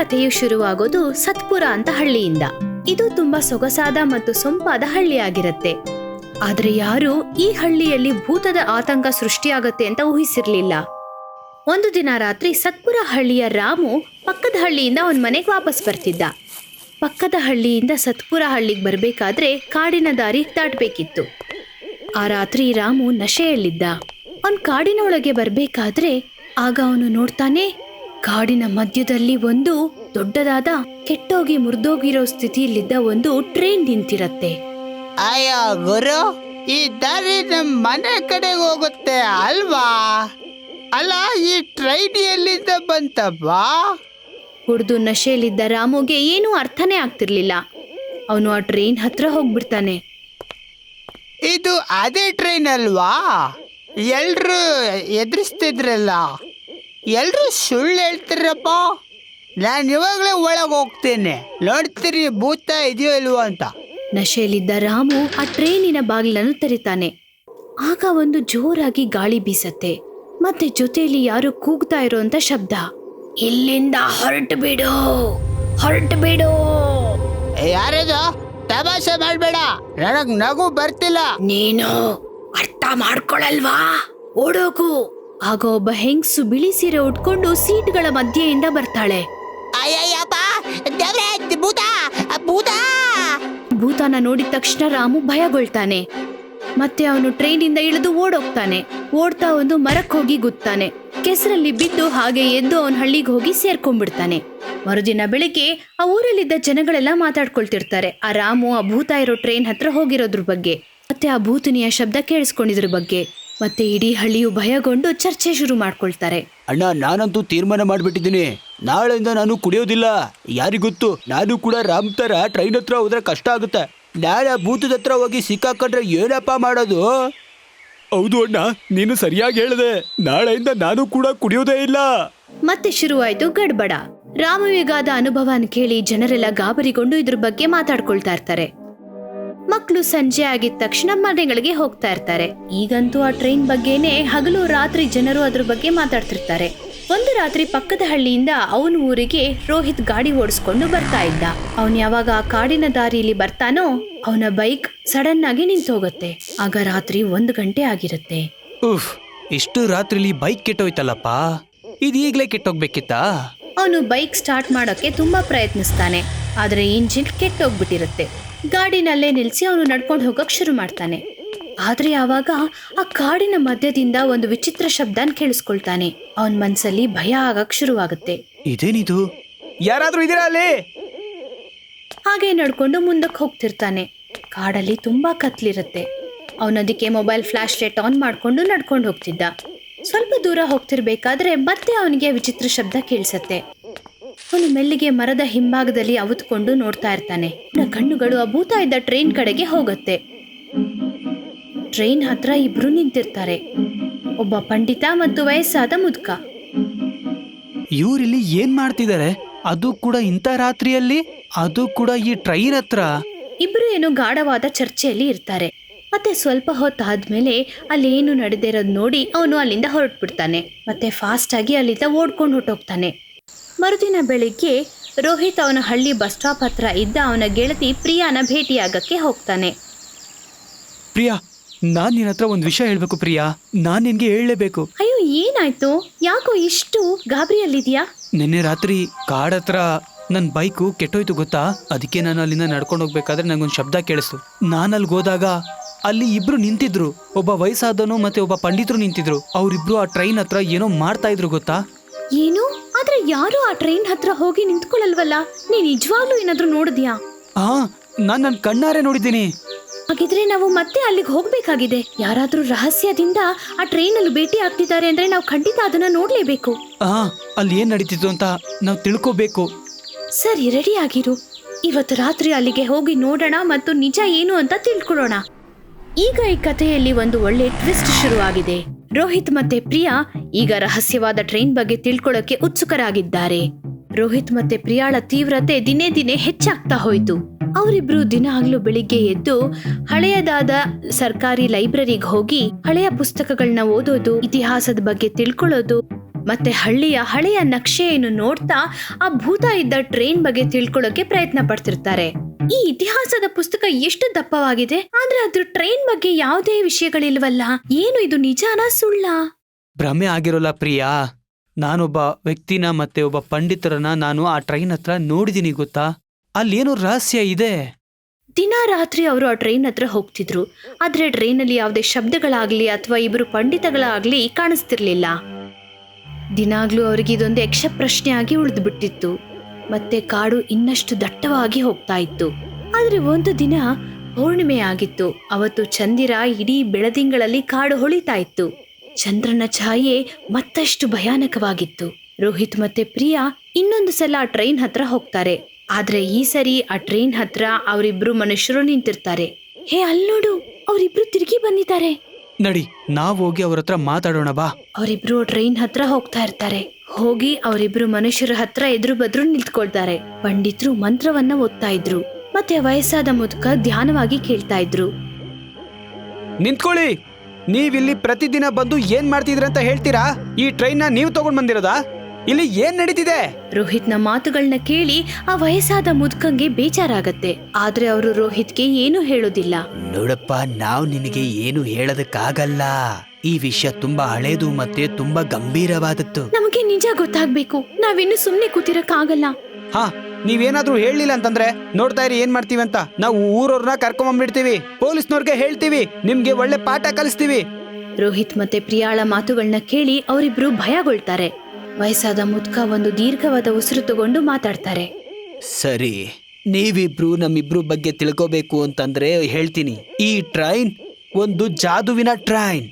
ಕಥೆಯು ಶುರುವಾಗೋದು ಸತ್ಪುರ ಅಂತ ಹಳ್ಳಿಯಿಂದ. ಇದು ತುಂಬಾ ಸೊಗಸಾದ ಮತ್ತು ಸೊಂಪಾದ ಹಳ್ಳಿಯಾಗಿರುತ್ತೆ. ಆದ್ರೆ ಯಾರು ಈ ಹಳ್ಳಿಯಲ್ಲಿ ಭೂತದ ಆತಂಕ ಸೃಷ್ಟಿಯಾಗತ್ತೆ ಅಂತ ಊಹಿಸಿರ್ಲಿಲ್ಲ. ಒಂದು ದಿನ ರಾತ್ರಿ ಸತ್ಪುರ ಹಳ್ಳಿಯ ರಾಮು ಪಕ್ಕದ ಹಳ್ಳಿಯಿಂದ ಅವನ ಮನೆಗೆ ವಾಪಸ್ ಬರ್ತಿದ್ದ. ಪಕ್ಕದ ಹಳ್ಳಿಯಿಂದ ಸತ್ಪುರ ಹಳ್ಳಿಗೆ ಬರಬೇಕಾದ್ರೆ ಕಾಡಿನ ದಾರಿ ದಾಟಬೇಕಿತ್ತು. ಆ ರಾತ್ರಿ ರಾಮು ನಶೆಯಲ್ಲಿದ್ದ. ಅವನ್ ಕಾಡಿನ ಒಳಗೆ ಬರ್ಬೇಕಾದ್ರೆ ಆಗ ಅವನು ನೋಡ್ತಾನೆ, ಕಾಡಿನ ಮಧ್ಯದಲ್ಲಿ ಒಂದು ದೊಡ್ಡದಾದ ಕೆಟ್ಟೋಗಿ ಮುರಿದೋಗಿರೋ ಸ್ಥಿತಿಯಲ್ಲಿದ್ದ ಒಂದು ಟ್ರೈನ್ ನಿಂತಿರತ್ತೆ. ಅಯ್ಯೋ ಗುರು ಈ ದಾರಿ ನಮ್ಮ ಮನೆ ಕಡೆಗೆ ಹೋಗುತ್ತೆ ಅಲ್ವಾ? ಅಲ್ಲ ಈ ಟ್ರೈನ್ ಎಲ್ಲಿಂದ ಬಾ ಕುಡ್ದು ನಶೆಯಲ್ಲಿದ್ದ ರಾಮುಗೆ ಏನೂ ಅರ್ಥನೇ ಆಗ್ತಿರ್ಲಿಲ್ಲ. ಅವನು ಆ ಟ್ರೈನ್ ಹತ್ರ ಹೋಗ್ಬಿಡ್ತಾನೆ. ಇದು ಅದೇ ಟ್ರೈನ್ ಅಲ್ವಾ? ಎಲ್ರು ಎದುರಿಸ್ತಿದ್ರಲ್ಲ. ಎಲ್ರು ಸುಳ್ಳು ಹೇಳ್ತಿರಪ್ಪ. ನಾನು ಇವಾಗಲೇ ಒಳಗೆ ಹೋಗ್ತೇನೆ. ನೋಡ್ತೀರಿ ಭೂತ ಇದೆಯೋ ಇಲ್ವೋ ಅಂತ. ನಶೆಯಲ್ಲಿದ್ದ ರಾಮು ಆ ಟ್ರೈನಿನ ಬಾಗಿಲನ್ನು ತೆರಿತಾನೆ. ಆಗ ಒಂದು ಜೋರಾಗಿ ಗಾಳಿ ಬೀಸತ್ತೆ. ಮತ್ತೆ ಜೊತೆಯಲ್ಲಿ ಯಾರು ಕೂಗ್ತಾ ಇರೋಂತ ಶಬ್ದ. ಇಲ್ಲಿಂದ ಹೊರಟು ಬಿಡು ಹೊರಟು ಬಿಡು ಯಾರದು? ತಮಾಷೆ ಮಾಡಬೇಡ. ನನಗೆ ನಗು ಬರ್ತಿಲ್ಲ. ನೀನು ಅರ್ಥ ಮಾಡ್ಕೊಳಲ್ವಾ? ಓಡೋಗು. ಆಗ ಒಬ್ಬ ಹೆಂಗ್ಸು ಬಿಳಿ ಸೀರೆ ಉಟ್ಕೊಂಡು ಸೀಟ್ಗಳ ಮಧ್ಯೆಯಿಂದ ಬರ್ತಾಳೆ. ಅಯ್ಯಯ್ಯಪ್ಪ ಅಯ್ಯಪ್ಪ ಭೂತ ಭೂತ. ಭೂತಾನ ನೋಡಿದ ತಕ್ಷಣ ರಾಮು ಭಯಗೊಳ್ತಾನೆ. ಮತ್ತೆ ಅವನು ಟ್ರೈನಿಂದ ಇಳಿದು ಓಡೋಗ್ತಾನೆ. ಓಡ್ತಾ ಒಂದು ಮರಕ್ಕೆ ಹೋಗಿ ಗುತ್ತಾನೆ. ಕೆಸರಲ್ಲಿ ಬಿದ್ದು ಹಾಗೆ ಎದ್ದು ಅವನ ಹಳ್ಳಿಗೆ ಹೋಗಿ ಸೇರ್ಕೊಂಡ್ಬಿಡ್ತಾನೆ. ಮರುದಿನ ಬೆಳಿಗ್ಗೆ ಆ ಊರಲ್ಲಿದ್ದ ಜನಗಳೆಲ್ಲ ಮಾತಾಡ್ಕೊಳ್ತಿರ್ತಾರೆ. ಆ ರಾಮು, ಆ ಭೂತ ಇರೋ ಟ್ರೈನ್ ಹತ್ರ ಹೋಗಿರೋದ್ರ ಬಗ್ಗೆ. ಮತ್ತೆ ಆ ಭೂತನಿಯ ಶಬ್ದ ಕೇಳಿಸ್ಕೊಂಡಿದ್ರ ಬಗ್ಗೆ. ಮತ್ತೆ ಇಡೀ ಹಳ್ಳಿಯು ಭಯಗೊಂಡು ಚರ್ಚೆ ಶುರು ಮಾಡ್ಕೊಳ್ತಾರೆ. ಅಣ್ಣ ನಾನಂತೂ ತೀರ್ಮಾನ ಮಾಡ್ಬಿಟ್ಟಿದ್ದೀನಿ. ನಾಳೆಯಿಂದ ನಾನು ಕುಡಿಯೋದಿಲ್ಲ. ಯಾರಿಗೊತ್ತು? ನಾನು ಕೂಡ ರಾಮ್ ತರ ಟ್ರೈನ್ ಹತ್ರ ಹೋದ್ರೆ ಕಷ್ಟ ಆಗುತ್ತೆ. ನಾಳೆ ಭೂತದ ಹತ್ರ ಹೋಗಿ ಸಿಕ್ಕಾಕೊಂಡ್ರೆ ಏನಪ್ಪ ಮಾಡೋದು? ಹೌದು ಅಣ್ಣ ನೀನು ಸರಿಯಾಗಿ ಹೇಳಿದೆ. ನಾಳೆಯಿಂದ ನಾನು ಕೂಡ ಕುಡಿಯೋದೇ ಇಲ್ಲ. ಮತ್ತೆ ಶುರುವಾಯ್ತು ಗಡ್ಬಡ. ರಾಮವಿಗಾದ ಅನುಭವನ ಕೇಳಿ ಜನರೆಲ್ಲ ಗಾಬರಿಗೊಂಡು ಇದ್ರ ಬಗ್ಗೆ ಮಾತಾಡ್ಕೊಳ್ತಾ ಇರ್ತಾರೆ. ಮಕ್ಕಳು ಸಂಜೆ ಆಗಿದ ತಕ್ಷಣ ಮನೆಗಳಿಗೆ ಹೋಗ್ತಾ ಇರ್ತಾರೆ. ಈಗಂತೂ ಆ ಟ್ರೈನ್ ಬಗ್ಗೆನೆ ಹಗಲು ರಾತ್ರಿ ಜನರು ಅದ್ರ ಬಗ್ಗೆ ಮಾತಾಡ್ತಿರ್ತಾರೆ. ಒಂದು ರಾತ್ರಿ ಪಕ್ಕದ ಹಳ್ಳಿಯಿಂದ ಅವನ ಊರಿಗೆ ರೋಹಿತ್ ಗಾಡಿ ಓಡಿಸ್ಕೊಂಡು ಬರ್ತಾ ಇದ್ದ. ಅವನ್ ಯಾವಾಗ ಆ ಕಾಡಿನ ದಾರಿಯಲ್ಲಿ ಬರ್ತಾನೋ ಅವನ ಬೈಕ್ ಸಡನ್ ಆಗಿ ನಿಂತೋಗುತ್ತೆ. ಆಗ ರಾತ್ರಿ ಒಂದು ಗಂಟೆ ಆಗಿರುತ್ತೆ. ಉಫ್ ಇಷ್ಟು ರಾತ್ರಿಲಿ ಬೈಕ್ ಕೆಟ್ಟೋಯ್ತಲ್ಲಪ್ಪ. ಇದು ಈಗಲೇ ಕೆಟ್ಟೋಗ್ಬೇಕಿತ್ತಾ? ಅವನು ಬೈಕ್ ಸ್ಟಾರ್ಟ್ ಮಾಡೋಕೆ ತುಂಬಾ ಪ್ರಯತ್ನಿಸ್ತಾನೆ. ಆದ್ರೆ ಇಂಜಿನ್ ಕೆಟ್ಟೋಗ್ಬಿಟ್ಟಿರುತ್ತೆ. ಗಾಡಿನಲ್ಲೇ ನಿಲ್ಸಿ ಅವನು ನಡ್ಕೊಂಡು ಹೋಗಕ್ ಶುರು ಮಾಡ್ತಾನೆ. ಆದ್ರೆ ಆವಾಗ ಆ ಕಾಡಿನ ಮಧ್ಯದಿಂದ ಒಂದು ವಿಚಿತ್ರ ಶಬ್ದನ ಕೇಳಿಸ್ಕೊಳ್ತಾನೆ. ಅವನ ಮನಸ್ಸಲ್ಲಿ ಭಯ ಆಗಕ್ ಶುರುವಾಗುತ್ತೆ. ಇದೇನಿದು? ಯಾರಾದ್ರೂ ಇದೀರಾ ಅಲ್ಲಿ? ಹಾಗೆ ನಡ್ಕೊಂಡು ಮುಂದಕ್ಕೆ ಹೋಗ್ತಿರ್ತಾನೆ. ಕಾಡಲ್ಲಿ ತುಂಬಾ ಕತ್ಲಿರುತ್ತೆ. ಅವನದಕ್ಕೆ ಮೊಬೈಲ್ ಫ್ಲಾಶ್ ಲೈಟ್ ಆನ್ ಮಾಡ್ಕೊಂಡು ನಡ್ಕೊಂಡು ಹೋಗ್ತಿದ್ದ. ಸ್ವಲ್ಪ ದೂರ ಹೋಗ್ತಿರ್ಬೇಕಾದ್ರೆ ಮತ್ತೆ ಅವನಿಗೆ ವಿಚಿತ್ರ ಶಬ್ದ ಕೇಳಿಸತ್ತೆ. ಅವನು ಮೆಲ್ಲಿಗೆ ಮರದ ಹಿಂಭಾಗದಲ್ಲಿ ಅವತ್ಕೊಂಡು ನೋಡ್ತಾ ಇರ್ತಾನೆ. ಅವನ ಕಣ್ಣುಗಳು ಆ ಭೂತ ಇದ್ದ ಟ್ರೈನ್ ಕಡೆಗೆ ಹೋಗುತ್ತೆ. ಟ್ರೈನ್ ಹತ್ರ ಇಬ್ರು ನಿಂತಿರ್ತಾರೆ. ಒಬ್ಬ ಪಂಡಿತ ಮತ್ತು ವಯಸ್ಸಾದ ಮುದುಕ. ಇವರಿಲ್ಲಿ ಏನ್ ಮಾಡ್ತಿದ್ದಾರೆ ಅದು ಕೂಡ ಇಂಥ ರಾತ್ರಿಯಲ್ಲಿ? ಅದು ಕೂಡ ಈ ಟ್ರೈನ್ ಹತ್ರ? ಇಬ್ರು ಏನೋ ಗಾಢವಾದ ಚರ್ಚೆಯಲ್ಲಿ ಇರ್ತಾರೆ. ಮತ್ತೆ ಸ್ವಲ್ಪ ಹೊತ್ತಾದ್ಮೇಲೆ ಏನು ನಡೆದಿರೋದು ನೋಡಿ ಅವನು ಅಲ್ಲಿಂದ ಹೊರಟ್ಬಿಡ್ತಾನೆ. ಮತ್ತೆ ಫಾಸ್ಟ್ ಆಗಿ ಅಲ್ಲಿಂದ ಓಡ್ಕೊಂಡು ಹೊರಟೋಗ್ತಾನೆ. ಮರುದಿನ ಬೆಳಿಗ್ಗೆ ರೋಹಿತ್ ಅವನ ಹಳ್ಳಿ ಬಸ್ ಸ್ಟಾಪ್ ಹತ್ರ ಇದ್ದ ಅವನ ಗೆಳತಿ ಪ್ರಿಯಾನ ಭೇಟಿಯಾಗಕ್ಕೆ ಹೋಗ್ತಾನೆ. ಪ್ರಿಯಾ ನಾನ್ ನಿನ್ನ ಹತ್ರ ಒಂದ್ ವಿಷಯ ಹೇಳ್ಬೇಕು ಪ್ರಿಯಾ. ನಾನ್ ನಿನ್ಗೆ ಹೇಳಲೇಬೇಕು. ಅಯ್ಯೋ ಏನಾಯ್ತು? ಯಾಕೋ ಇಷ್ಟು ಗಾಬರಿಯಲ್ಲಿದ್ಯಾ? ನಿನ್ನೆ ರಾತ್ರಿ ಕಾಡ್ ಹತ್ರ ನನ್ ಬೈಕು ಕೆಟ್ಟೋಯ್ತು ಗೊತ್ತಾ? ಅದಕ್ಕೆ ನಾನು ಅಲ್ಲಿಂದ ನಡ್ಕೊಂಡು ಹೋಗ್ಬೇಕಾದ್ರೆ ನಂಗೊಂದು ಶಬ್ದ ಕೇಳಿಸ್ತು. ನಾನು ಅಲ್ಲಿಗೆ ಹೋದಾಗ ಅಲ್ಲಿ ಇಬ್ರು ನಿಂತಿದ್ರು. ಒಬ್ಬ ವಯಸ್ಸಾದನು ಮತ್ತೆ ಒಬ್ಬ ಪಂಡಿತರು ನಿಂತಿದ್ರು. ಅವ್ರಿಬ್ರು ಆ ಟ್ರೈನ್ ಹತ್ರ ಏನೋ ಮಾಡ್ತಾ ಇದ್ರು ಗೊತ್ತಾ? ಏನು? ಆದ್ರೆ ಯಾರು ಆ ಟ್ರೈನ್ ಹತ್ರ ಹೋಗಿ ನಿಂತ್ಕೊಳ್ಳಲ್ವಲ್ಲ ನೀನ್ ನಿಜವಾಗ್ಲೂ ಏನಾದ್ರೂ ನೋಡಿದ್ಯಾ? ಹಾ ನಾನ್ ನನ್ ಕಣ್ಣಾರೆ ನೋಡಿದ್ದೀನಿ. ಹಾಗಿದ್ರೆ ನಾವು ಮತ್ತೆ ಅಲ್ಲಿಗೆ ಹೋಗ್ಬೇಕಾಗಿದೆ. ಯಾರಾದ್ರೂ ರಹಸ್ಯದಿಂದ ಆ ಟ್ರೈನ್ ಅಲ್ಲಿ ಭೇಟಿ ಆಗ್ತಿದ್ದಾರೆ ಅಂದ್ರೆ ನಾವು ಖಂಡಿತ ಅದನ್ನ ನೋಡ್ಲೇಬೇಕು. ಹಾ ಅಲ್ಲಿ ಏನ್ ನಡೀತಿತ್ತು ಅಂತ ನಾವು ತಿಳ್ಕೋಬೇಕು. ಸರಿ ರೆಡಿ ಆಗಿರು. ಇವತ್ತು ರಾತ್ರಿ ಅಲ್ಲಿಗೆ ಹೋಗಿ ನೋಡೋಣ ಮತ್ತು ನಿಜ ಏನು ಅಂತ ತಿಳ್ಕೊಳ್ಳೋಣ. ಈಗ ಈ ಕಥೆಯಲ್ಲಿ ಒಂದು ಒಳ್ಳೆ ಟ್ವಿಸ್ಟ್ ಶುರುವಾಗಿದೆ. ರೋಹಿತ್ ಮತ್ತೆ ಪ್ರಿಯಾ ಈಗ ರಹಸ್ಯವಾದ ಟ್ರೈನ್ ಬಗ್ಗೆ ತಿಳ್ಕೊಳ್ಳೋಕೆ ಉತ್ಸುಕರಾಗಿದ್ದಾರೆ. ರೋಹಿತ್ ಮತ್ತೆ ಪ್ರಿಯಾಳ ತೀವ್ರತೆ ದಿನೇ ದಿನೇ ಹೆಚ್ಚಾಗ್ತಾ ಹೋಯ್ತು. ಅವರಿಬ್ರು ಆಗ್ಲು ಬೆಳಿಗ್ಗೆ ಎದ್ದು ಹಳೆಯದಾದ ಸರ್ಕಾರಿ ಲೈಬ್ರರಿಗೆ ಹೋಗಿ ಹಳೆಯ ಪುಸ್ತಕಗಳನ್ನ ಓದೋದು, ಇತಿಹಾಸದ ಬಗ್ಗೆ ತಿಳ್ಕೊಳ್ಳೋದು ಮತ್ತೆ ಹಳ್ಳಿಯ ಹಳೆಯ ನಕ್ಷೆಯನ್ನು ನೋಡ್ತಾ ಆ ಭೂತ ಇದ್ದ ಟ್ರೈನ್ ಬಗ್ಗೆ ತಿಳ್ಕೊಳ್ಳೋಕೆ ಪ್ರಯತ್ನ ಪಡ್ತಿರ್ತಾರೆ. ಈ ಇತಿಹಾಸದ ಪುಸ್ತಕ ಎಷ್ಟು ದಪ್ಪವಾಗಿದೆ? ಆದ್ರೆ ಅದ್ರ ಟ್ರೈನ್ ಬಗ್ಗೆ ಯಾವುದೇ ವಿಷಯಗಳಿಲ್ವಲ್ಲ. ಏನು ಇದು ನಿಜಾನ ಸುಳ್ಳ? ಭ್ರಮೆ ಆಗಿರೋಲ್ಲ ಪ್ರಿಯಾ. ನಾನೊಬ್ಬ ವ್ಯಕ್ತಿನ ಮತ್ತೆ ಒಬ್ಬ ಪಂಡಿತರನ್ನ ನಾನು ಆ ಟ್ರೈನ್ ಹತ್ರ ನೋಡಿದೀನಿ ಗೊತ್ತಾ? ಅಲ್ಲೇನೋ ರಹಸ್ಯ ಇದೆ. ದಿನ ರಾತ್ರಿ ಅವರು ಆ ಟ್ರೈನ್ ಹತ್ರ ಹೋಗ್ತಿದ್ರು. ಆದ್ರೆ ಟ್ರೈನಲ್ಲಿ ಯಾವುದೇ ಶಬ್ದಗಳಾಗ್ಲಿ ಅಥವಾ ಇಬ್ಬರು ಪಂಡಿತಗಳಾಗ್ಲಿ ಕಾಣಿಸ್ತಿರ್ಲಿಲ್ಲ. ದಿನಾಗ್ಲೂ ಅವ್ರಿಗೆ ಇದೊಂದು ಯಕ್ಷ ಪ್ರಶ್ನೆಯಾಗಿ ಉಳಿದು ಬಿಟ್ಟಿತ್ತು ಮತ್ತೆ ಕಾಡು ಇನ್ನಷ್ಟು ದಟ್ಟವಾಗಿ ಹೋಗ್ತಾ ಇತ್ತು. ಆದ್ರೆ ಒಂದು ದಿನ ಪೌರ್ಣಿಮೆ ಆಗಿತ್ತು. ಅವತ್ತು ಚಂದಿರ ಇಡೀ ಬೆಳದಿಂಗಳಲ್ಲಿ ಕಾಡು ಹೊಳಿತಾ ಇತ್ತು. ಚಂದ್ರನ ಛಾಯೆ ಮತ್ತಷ್ಟು ಭಯಾನಕವಾಗಿತ್ತು. ರೋಹಿತ್ ಮತ್ತೆ ಪ್ರಿಯಾ ಇನ್ನೊಂದು ಸಲ ಆ ಟ್ರೈನ್ ಹತ್ರ ಹೋಗ್ತಾರೆ. ಆದ್ರೆ ಈ ಸರಿ ಆ ಟ್ರೈನ್ ಹತ್ರ ಅವರಿಬ್ರು ಮನುಷ್ಯರು ನಿಂತಿರ್ತಾರೆ. ಹೇ ಅಲ್ನೋಡು ಅವರಿಬ್ರು ತಿರುಗಿ ಬಂದಿದ್ದಾರೆ. ನಡಿ ನಾವ್ ಹೋಗಿ ಅವ್ರ ಹತ್ರ ಮಾತಾಡೋಣ ಬಾ. ಅವರಿಬ್ರು ಟ್ರೈನ್ ಹತ್ರ ಹೋಗ್ತಾ ಇರ್ತಾರೆ. ಹೋಗಿ ಅವರಿಬ್ರು ಮನುಷ್ಯರ ಹತ್ರ ಎದುರು ಬದ್ರು ನಿಂತ್ಕೊಳ್ತಾರೆ. ಪಂಡಿತರು ಮಂತ್ರವನ್ನ ಓದ್ತಾ ಇದ್ರು. ಮತ್ತೆ ವಯಸ್ಸಾದ ಮುದುಕ ಧ್ಯಾನವಾಗಿ ಕೇಳ್ತಾ ಇದ್ರು. ನಿಂತ್ಕೊಳ್ಳಿ! ನೀವಿಲ್ಲಿ ಪ್ರತಿದಿನ ಬಂದು ಏನ್ ಮಾಡ್ತಿದ್ರಿ ಅಂತ ಹೇಳ್ತೀರಾ? ಈ ಟ್ರೈನ್ನ ನೀವು ತಗೊಂಡ್ ಬಂದಿರೋದಾ? ಇಲ್ಲಿ ಏನ್ ನಡೀತಿದೆ? ರೋಹಿತ್ನ ಮಾತುಗಳನ್ನ ಕೇಳಿ ಆ ವಯಸ್ಸಾದ ಮುದ್ಕಂಗೆ ಬೇಜಾರಾಗತ್ತೆ. ಆದ್ರೆ ಅವರು ರೋಹಿತ್ಗೆ ಏನು ಹೇಳೋದಿಲ್ಲ. ನೋಡಪ್ಪ ನಾವು ನಿನಗೆ ಏನು ಹೇಳೋದಕ್ಕಾಗಲ್ಲ. ಈ ವಿಷಯ ತುಂಬಾ ಹಳೇದು ಮತ್ತೆ ತುಂಬಾ ಗಂಭೀರವಾದದ್ದು. ನಮಗೆ ನಿಜ ಗೊತ್ತಾಗ್ಬೇಕು. ನಾವಿನ್ನು ಸುಮ್ನೆ ಕೂತಿರಕ್ಕಾಗಲ್ಲ. ಹಾ ನೀವೇನಾದ್ರೂ ಹೇಳಲಿಲ್ಲ ಅಂತಂದ್ರೆ ನೋಡ್ತಾ ಇರಿ ಏನ್ ಮಾಡ್ತೀವಿ ಅಂತ. ನಾವು ಊರವ್ರನ್ನ ಕರ್ಕೊಂಬಂದ್ಬಿಡ್ತೀವಿ. ಪೊಲೀಸ್ನವ್ರಿಗೆ ಹೇಳ್ತೀವಿ. ನಿಮ್ಗೆ ಒಳ್ಳೆ ಪಾಠ ಕಲಿಸ್ತೀವಿ. ರೋಹಿತ್ ಮತ್ತೆ ಪ್ರಿಯಾಳ ಮಾತುಗಳನ್ನ ಕೇಳಿ ಅವರಿಬ್ರು ಭಯಗೊಳ್ತಾರೆ. ವಯಸ್ಸಾದ ಮುದ್ಕ ಒಂದು ದೀರ್ಘವಾದ ಉಸಿರು ತಗೊಂಡು ಮಾತಾಡ್ತಾರೆ. ಸರಿ ನೀವಿಬ್ರು ನಮ್ಮಿಬ್ರು ಬಗ್ಗೆ ತಿಳ್ಕೋಬೇಕು ಅಂತಂದ್ರೆ ಹೇಳ್ತೀನಿ. ಈ ಟ್ರೈನ್ ಒಂದು ಜಾದುವಿನ ಟ್ರೈನ್.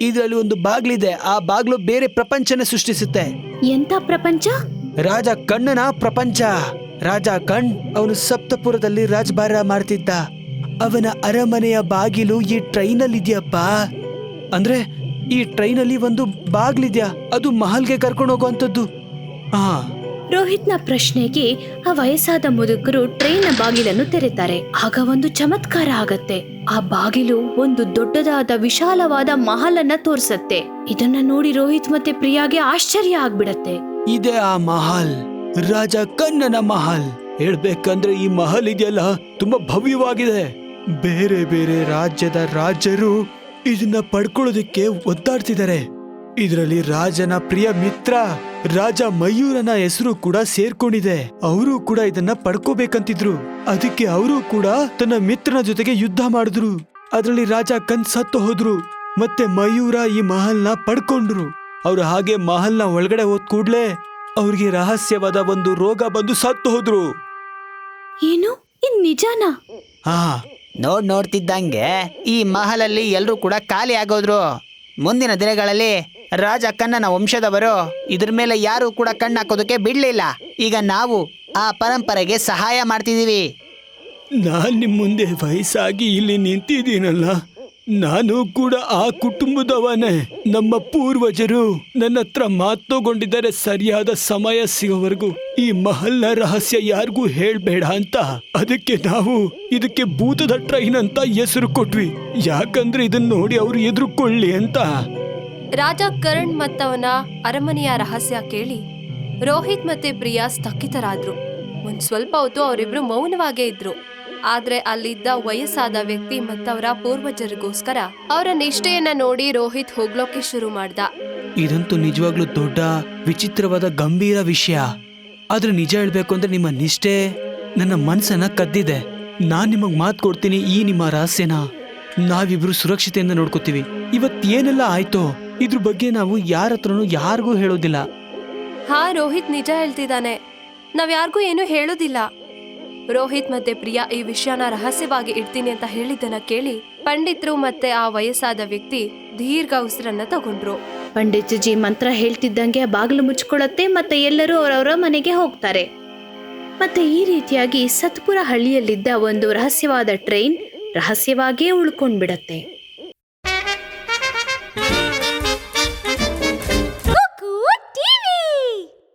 ಇದರಲ್ಲಿ ಒಂದು ಬಾಗ್ಲಿದೆ ಆ ಬಾಗ್ಲು ಬೇರೆ ಪ್ರಪಂಚನ ಸೃಷ್ಟಿಸುತ್ತೆ. ಎಂತ ಪ್ರಪಂಚ? ರಾಜ ಕಣ್ಣನ ಪ್ರಪಂಚ. ರಾಜ ಕಣ್ ಅವನು ಸಪ್ತಪುರದಲ್ಲಿ ರಾಜಭಾರ ಮಾಡ್ತಿದ್ದ. ಅವನ ಅರಮನೆಯ ಬಾಗಿಲು ಈ ಟ್ರೈನಲ್ಲಿದೆಯಪ್ಪ. ಅಂದ್ರೆ ಈ ಟ್ರೈನಲ್ಲಿ ಒಂದು ಬಾಗ್ಲಿದ್ಯಾ? ಅದು ಮಹಲ್ಗೆ ಕರ್ಕೊಂಡು ಹೋಗುವಂಥದ್ದು. ಹಾ ರೋಹಿತ್ನ ಪ್ರಶ್ನೆಗೆ ಆ ವಯಸ್ಸಾದ ಮುದುಕರು ಟ್ರೈನ್ ಬಾಗಿಲನ್ನು ತೆರೆತಾರೆ. ಆಗ ಒಂದು ಚಮತ್ಕಾರ ಆಗತ್ತೆ. ಆ ಬಾಗಿಲು ಒಂದು ದೊಡ್ಡದಾದ ವಿಶಾಲವಾದ ಮಹಲನ್ನ ತೋರಿಸತ್ತೆ. ಇದನ್ನ ನೋಡಿ ರೋಹಿತ್ ಮತ್ತೆ ಪ್ರಿಯಾಗೆ ಆಶ್ಚರ್ಯ ಆಗ್ಬಿಡತ್ತೆ. ಇದೆ ಆ ಮಹಲ್. ರಾಜ ಕಣ್ಣನ ಮಹಲ್. ಹೇಳ್ಬೇಕಂದ್ರೆ ಈ ಮಹಲ್ ಇದೆಯಲ್ಲ ತುಂಬಾ ಭವ್ಯವಾಗಿದೆ. ಬೇರೆ ಬೇರೆ ರಾಜ್ಯದ ರಾಜರು ಇದನ್ನ ಪಡ್ಕೊಳ್ಳೋದಕ್ಕೆ ಒದ್ದಾಡ್ತಿದ್ದಾರೆ. ಇದರಲ್ಲಿ ರಾಜನ ಪ್ರಿಯ ಮಿತ್ರ ರಾಜ ಮಯೂರನ ಹೆಸರು ಕೂಡ ಸೇರ್ಕೊಂಡಿದೆ. ಅವರು ಕೂಡ ಇದನ್ನ ಪಡ್ಕೋಬೇಕಂತಿದ್ರು. ಅದಕ್ಕೆ ಅವರು ಕೂಡ ತನ್ನ ಮಿತ್ರನ ಜೊತೆಗೆ ಯುದ್ಧ ಮಾಡಿದ್ರು. ಅದರಲ್ಲಿ ರಾಜ ಕನ್ ಸತ್ತು ಹೋದ್ರು. ಮತ್ತೆ ಮಯೂರ ಈ ಮಹಲ್ನ ಪಡ್ಕೊಂಡ್ರು. ಅವ್ರು ಹಾಗೆ ಮಹಲ್ನ ಒಳಗಡೆ ಹೋದ್ ಕೂಡ್ಲೆ ಅವ್ರಿಗೆ ರಹಸ್ಯವಾದ ಒಂದು ರೋಗ ಬಂದು ಸತ್ತು ಹೋದ್ರು. ಏನು? ಇದ್ ನಿಜಾನಾ? ಹಾ. ನೋಡ್ ನೋಡ್ತಿದ್ದಂಗೆ ಈ ಮಹಲಲ್ಲಿ ಎಲ್ಲರೂ ಕೂಡ ಖಾಲಿ ಆಗೋದ್ರು. ಮುಂದಿನ ದಿನಗಳಲ್ಲಿ ರಾಜ ಕಣ್ಣನ ವಂಶದವರು ಇದ್ರ ಮೇಲೆ ಯಾರು ಕೂಡ ಕಣ್ಣು ಹಾಕೋದಕ್ಕೆ ಬಿಡ್ಲಿಲ್ಲ. ಈಗ ನಾವು ಆ ಪರಂಪರೆಗೆ ಸಹಾಯ ಮಾಡ್ತಿದೀವಿ ನಾನು ನಿಮ್ಮ ಮುಂದೆ ವಯಸ್ಸಾಗಿ ಇಲ್ಲಿ ನಿಂತಿದ್ದೀನಲ್ಲ. ನಾನು ಕೂಡ ಆ ಕುಟುಂಬದವನೇ. ನಮ್ಮ ಪೂರ್ವಜರು ನನ್ನ ಹತ್ರ ಮಾತುಗೊಂಡಿದ್ದರೆ ಸರಿಯಾದ ಸಮಯ ಸಿಗೋವರೆಗೂ. ಈ ಮಹಲ್ನ ರಹಸ್ಯ ಯಾರಿಗೂ ಹೇಳ್ಬೇಡ ಅಂತ. ಅದಕ್ಕೆ ನಾವು ಇದಕ್ಕೆ ಭೂತದ ಟ್ರೈನ್ ಅಂತ ಹೆಸರು ಕೊಟ್ವಿ. ಯಾಕಂದ್ರೆ ಇದನ್ನ ನೋಡಿ ಅವ್ರು ಎದುರುಕೊಳ್ಳಿ ಅಂತ. ರಾಜ ಕರಣ್ ಮತ್ತವನ ಅರಮನೆಯ ರಹಸ್ಯ ಕೇಳಿ ರೋಹಿತ್ ಮತ್ತೆ ಪ್ರಿಯಾ ಸ್ಥಕ್ಕಿತರಾದರು ಒಂದ್ ಸ್ವಲ್ಪ ಹೊತ್ತು ಅವರಿಬ್ರು ಮೌನವಾಗೇ ಇದ್ರು. ಆದ್ರೆ ಅಲ್ಲಿದ್ದ ವಯಸ್ಸಾದ ವ್ಯಕ್ತಿ ಮತ್ತವರ ಪೂರ್ವಜರಿಗೋಸ್ಕರ ಅವರ ನಿಷ್ಠೆಯನ್ನ ನೋಡಿ ರೋಹಿತ್ ಹೋಗ್ಲೋಕೆ ಶುರು ಮಾಡ್ದ. ಇದಂತೂ ನಿಜವಾಗ್ಲೂ ದೊಡ್ಡ ವಿಚಿತ್ರವಾದ ಗಂಭೀರ ವಿಷಯ. ಆದ್ರೆ ನಿಜ ಹೇಳ್ಬೇಕು ಅಂದ್ರೆ ನಿಮ್ಮ ನಿಷ್ಠೆ ನನ್ನ ಮನ್ಸನ್ನ ಕದ್ದಿದೆ. ನಾನ್ ನಿಮಗ್ ಮಾತ್ ಕೊಡ್ತೀನಿ ಈ ನಿಮ್ಮ ರಹಸ್ಯನ. ನಾವಿಬ್ರು ಸುರಕ್ಷತೆಯಿಂದ ನೋಡ್ಕೋತೀವಿ. ಇವತ್ ಏನೆಲ್ಲ ಆಯ್ತೋ ಇದ್ರ ಬಗ್ಗೆ ನಾವು ಯಾರ ಹತ್ರನೂ ಯಾರಿಗೂ ಹೇಳೋದಿಲ್ಲ. ಹಾ ರೋಹಿತ್ ನಿಜ ಹೇಳ್ತಿದ್ದಾನೆ. ನಾವ್ ಯಾರಿಗೂ ಏನೂ ಹೇಳೋದಿಲ್ಲ. ರೋಹಿತ್ ಮತ್ತೆ ಪ್ರಿಯಾ ಈ ವಿಷಯನ ರಹಸ್ಯವಾಗಿ ಇಡ್ತೀನಿ ಅಂತ ಹೇಳಿದ್ದನ್ನ ಕೇಳಿ ಪಂಡಿತ್ರು ಮತ್ತೆ ಆ ವಯಸ್ಸಾದ ವ್ಯಕ್ತಿ ದೀರ್ಘ ಉಸಿರನ್ನ ತಗೊಂಡ್ರು. ಪಂಡಿತಜಿ ಮಂತ್ರ ಹೇಳ್ತಿದ್ದಂಗೆ ಬಾಗಿಲು ಮುಚ್ಕೊಳ್ಳುತ್ತೆ ಮತ್ತೆ ಎಲ್ಲರೂ ಅವರವರ ಮನೆಗೆ ಹೋಗ್ತಾರೆ. ಮತ್ತೆ ಈ ರೀತಿಯಾಗಿ ಸತ್ಪುರ ಹಳ್ಳಿಯಲ್ಲಿದ್ದ ಒಂದು ರಹಸ್ಯವಾದ ಟ್ರೈನ್ ರಹಸ್ಯವಾಗಿಯೇ ಉಳ್ಕೊಂಡ್ಬಿಡತ್ತೆ.